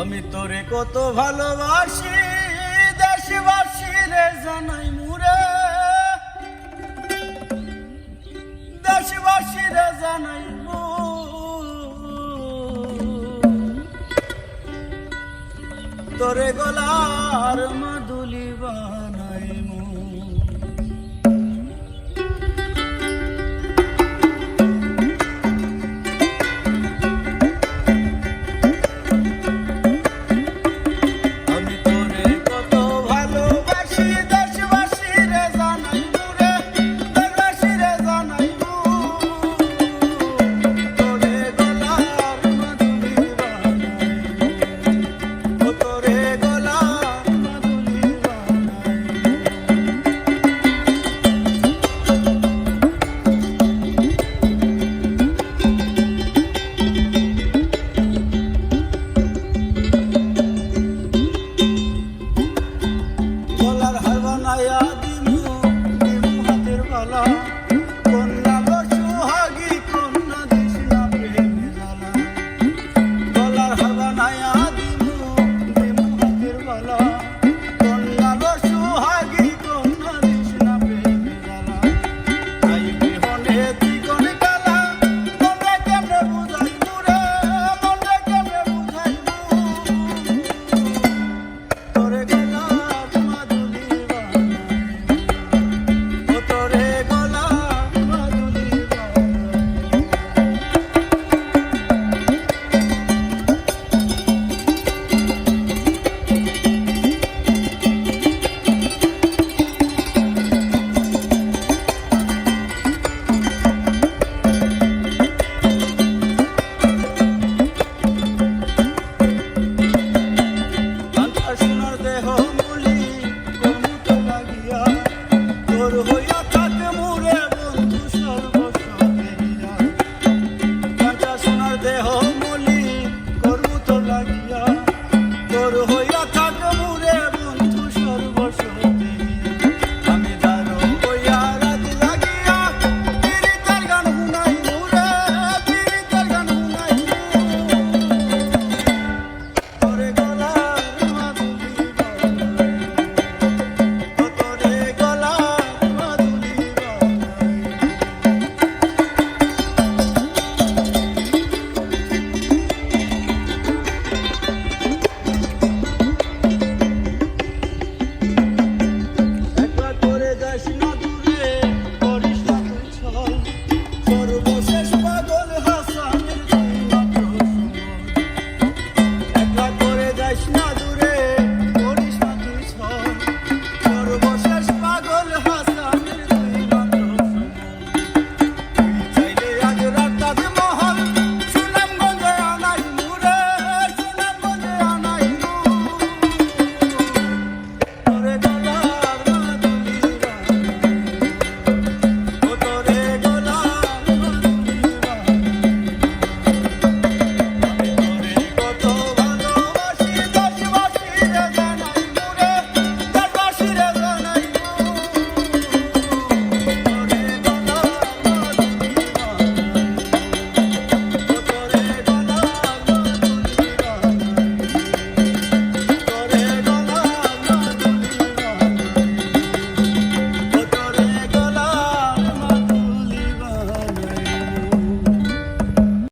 আমি তোরে কত ভালোবাসি, দেশবাসী রে জানাই মুরে। দেশবাসী রে জানাই তোরে গলার মাদুলি বানাই মু। oh roiado.